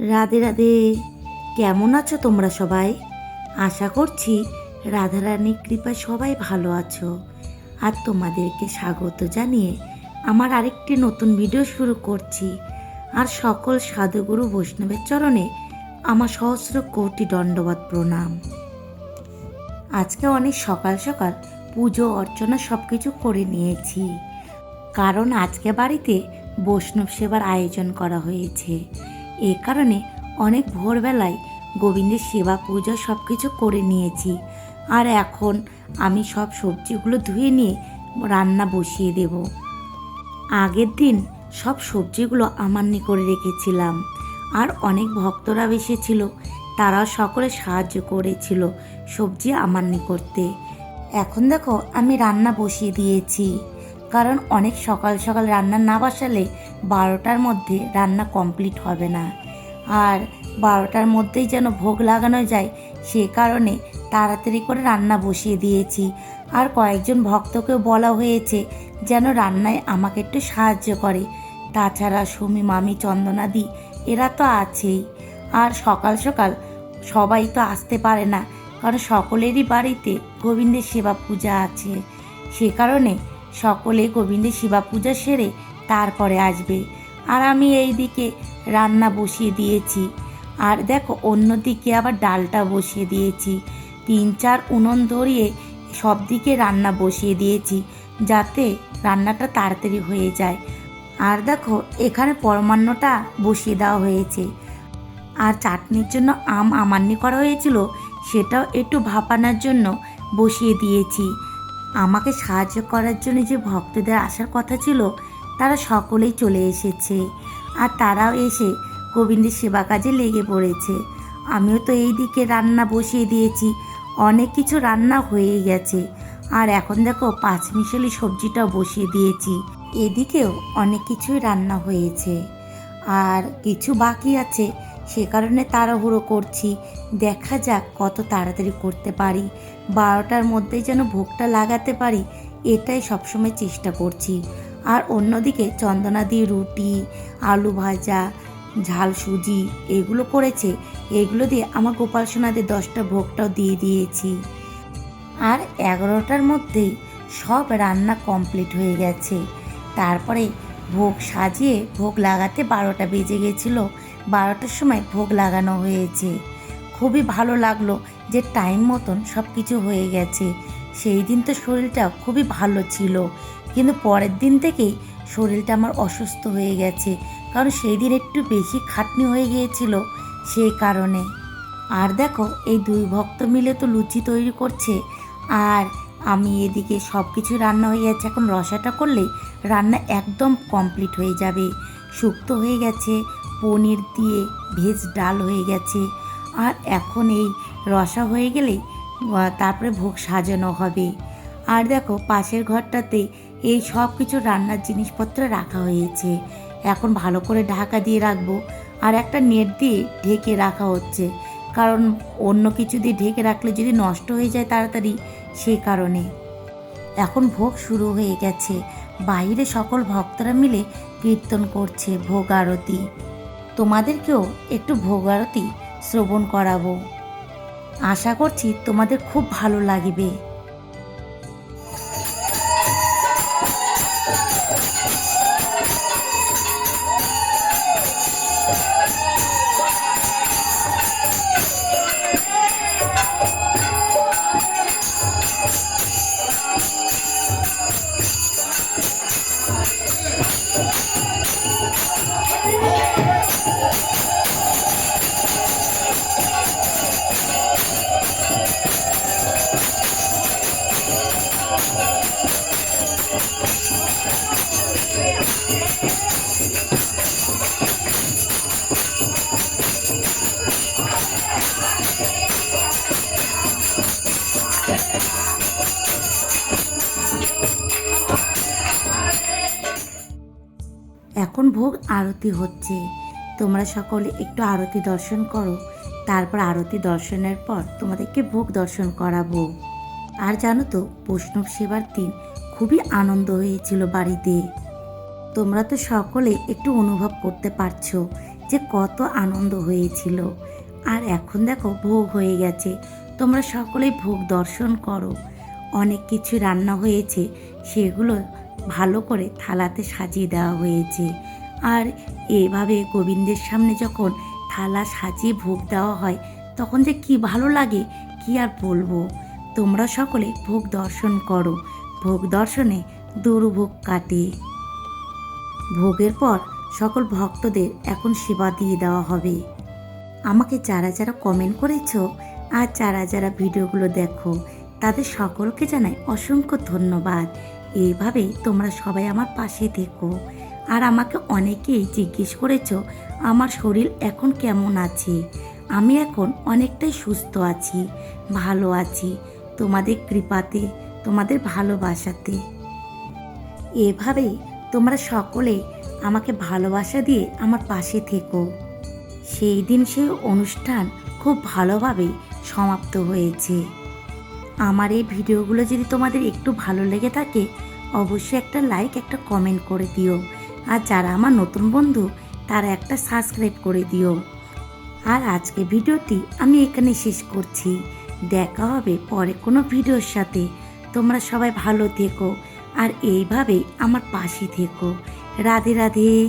রাধে রাধে। কেমন আছো তোমরা সবাই? আশা করছি রাধারানীর কৃপায় সবাই ভালো আছো। আর তোমাদেরকে স্বাগত জানিয়ে আমার আরেকটি নতুন ভিডিও শুরু করছি। আর সকল সাধুগুরু বৈষ্ণবের চরণে আমার সহস্র কোটি দণ্ডবাদ প্রণাম। আজকে অনেক সকাল সকাল পুজো, অর্চনা সব কিছু করে নিয়েছি। কারণ আজকে বাড়িতে বৈষ্ণব সেবার আয়োজন করা হয়েছে। এ কারণে অনেক ভোরবেলায় গোবিন্দের সেবা পূজা সব কিছু করে নিয়েছি। আর এখন আমি সব সবজিগুলো ধুয়ে নিয়ে রান্না বসিয়ে দেব। আগের দিন সব সবজিগুলো আমান্নি করে রেখেছিলাম। আর অনেক ভক্তরা এসেছিল। তারাও সকলে সাহায্য করেছিল সবজি আমান্নি করতে এখন দেখো আমি রান্না বসিয়ে দিয়েছি। কারণ অনেক সকাল সকাল রান্না না বসালে বারোটার মধ্যে রান্না কমপ্লিট হবে না। আর বারোটার মধ্যেই যেন ভোগ লাগানো যায়, সে কারণে তাড়াতাড়ি করে রান্না বসিয়ে দিয়েছি। আর কয়েকজন ভক্তকেও বলা হয়েছে যেন রান্নায় আমাকে একটু সাহায্য করে। তাছাড়া সুমি, মামি, চন্দনাদি, এরা তো আছেই। আর সকাল সকাল সবাই তো আসতে পারে না, কারণ সকলেরই বাড়িতে গোবিন্দের সেবা পূজা আছে। সে কারণে সকলে গোবিন্দের শিবা পূজা সেরে তারপরে আসবে। আর আমি এই দিকে রান্না বসিয়ে দিয়েছি। আর দেখো অন্যদিকে আবার ডালটা বসিয়ে দিয়েছি। তিন চার উনুন ধরিয়ে সব দিকে রান্না বসিয়ে দিয়েছি, যাতে রান্নাটা তাড়াতাড়ি হয়ে যায়। আর দেখো, এখানে পরমান্নটা বসিয়ে দেওয়া হয়েছে। আর চাটনির জন্য আম আমান্নি করা হয়েছিল, সেটাও একটু ভাপানোর জন্য বসিয়ে দিয়েছি। আমাকে সাহায্য করার জন্য যে ভক্তদের আসার কথা ছিল, তারা সকলেই চলে এসেছে। আর তারাও এসে গোবিন্দের সেবা কাজে লেগে পড়েছে। আমিও তো এই দিকে রান্না বসিয়ে দিয়েছি। অনেক কিছু রান্না হয়ে গেছে। আর এখন দেখো পাঁচ মিশালি সবজিটাও বসিয়ে দিয়েছি। এদিকেও অনেক কিছুই রান্না হয়েছে। আর কিছু বাকি আছে সে কারণে তাড়াহুড়ো করছি। দেখা যাক কত তাড়াতাড়ি করতে পারি। বারোটার মধ্যেই যেন ভোগটা লাগাতে পারি, এটাই সবসময় চেষ্টা করছি। আর অন্যদিকে চন্দনা দিয়ে রুটি, আলু ভাজা, ঝাল সুজি এগুলো করেছে। এগুলো দিয়ে আমার গোপাল সোনাদের দশটা ভোগটাও দিয়ে দিয়েছি। আর এগারোটার মধ্যেই সব রান্না কমপ্লিট হয়ে গেছে। তারপরে ভোগ সাজিয়ে ভোগ লাগাতে বারোটা বেজে গেছিল। বারোটার সময় ভোগ লাগানো হয়েছে। খুবই ভালো লাগল যে টাইম মতন সব কিছু হয়ে গেছে। সেই দিন তো শরীরটা খুবই ভালো ছিল। কিন্তু পরের দিন থেকেই শরীরটা আমার অসুস্থ হয়ে গেছে। কারণ সেই দিন একটু বেশি খাটনি হয়ে গিয়েছিল সেই কারণে। আর দেখো, এই দুই ভক্ত মিলে তো লুচি তৈরি করছে। আর আমি এদিকে সব কিছু রান্না হয়ে যাচ্ছে এখন রসাটা করলেই রান্না একদম কমপ্লিট হয়ে যাবে। শুক্তো হয়ে গেছে, পনির দিয়ে ভেজ ডাল হয়ে গেছে। আর এখন এই রসা হয়ে গেলেই তারপরে ভোগ সাজানো হবে। আর দেখো, পাশের ঘরটাতে এই সব কিছু রান্নার জিনিসপত্র রাখা হয়েছে। এখন ভালো করে ঢাকা দিয়ে রাখব। আর একটা নেট দিয়ে ঢেকে রাখা হচ্ছে। কারণ অন্য কিছু দিয়ে ঢেকে রাখলে যদি নষ্ট হয়ে যায় তাড়াতাড়ি, সে কারণে। এখন ভোগ শুরু হয়ে গেছে। বাইরে সকল ভক্তরা মিলে কীর্তন করছে ভোগ আরতি। তোমাদেরকেও একটু ভোগ আরতি শ্রবণ করাবো। আশা করছি তোমাদের খুব ভালো লাগবে। এখন ভোগ আরতি হচ্ছে। তোমরা সকলে একটু আরতি দর্শন করো। তারপর আরতি দর্শনের পর তোমাদেরকে ভোগ দর্শন করাবো। আর জানো তো, বৈষ্ণব সেবার দিন খুবই আনন্দ হয়েছিল বাড়িতে। তোমরা তো সকলে একটু অনুভব করতে পারছ যে কত আনন্দ হয়েছিল। আর এখন দেখো, ভোগ হয়ে গেছে। তোমরা সকলেই ভোগ দর্শন করো। অনেক কিছু রান্না হয়েছে, সেগুলো ভালো করে থালাতে সাজিয়ে দেওয়া হয়েছে। আর এভাবে গোবিন্দের সামনে যখন থালা সাজিয়ে ভোগ দেওয়া হয়, তখন যে কি ভালো লাগে, কি আর বলব? তোমরা সকলে ভোগ দর্শন করো। ভোগ দর্শনে দুর্ভোগ কাটে। ভোগের পর সকল ভক্তদের এখন সেবা দিয়ে দেওয়া হবে। আমাকে যারা যারা কমেন্ট করেছ আর যারা যারা ভিডিওগুলো দেখো, তাদের সকলকে জানাই অসংখ্য ধন্যবাদ। এইভাবেই তোমরা সবাই আমার পাশে থেকো। আর আমাকে অনেকেই জিজ্ঞেস করেছ, আমার শরীর এখন কেমন আছে? আমি এখন অনেকটাই সুস্থ আছি, ভালো আছি, তোমাদের কৃপাতে, তোমাদের ভালোবাসাতে। এভাবেই তোমরা সকলে আমাকে ভালোবাসা দিয়ে আমার পাশে থেকো। সেই দিন সেই অনুষ্ঠান খুব ভালোভাবে সমাপ্ত হয়েছে। আমার এই ভিডিওগুলো যদি তোমাদের একটু ভালো লেগে থাকে, অবশ্যই একটা লাইক একটা কমেন্ট করে দিও। আর যারা আমার নতুন বন্ধু, তারা একটা সাবস্ক্রাইব করে দিও। আর আজকে ভিডিওটি আমি এখানে শেষ করছি। দেখা হবে পরে কোনো ভিডিওর সাথে। তোমরা সবাই ভালো থেকো। আর এইভাবেই আমার পাশে থেকো। রাধে রাধে।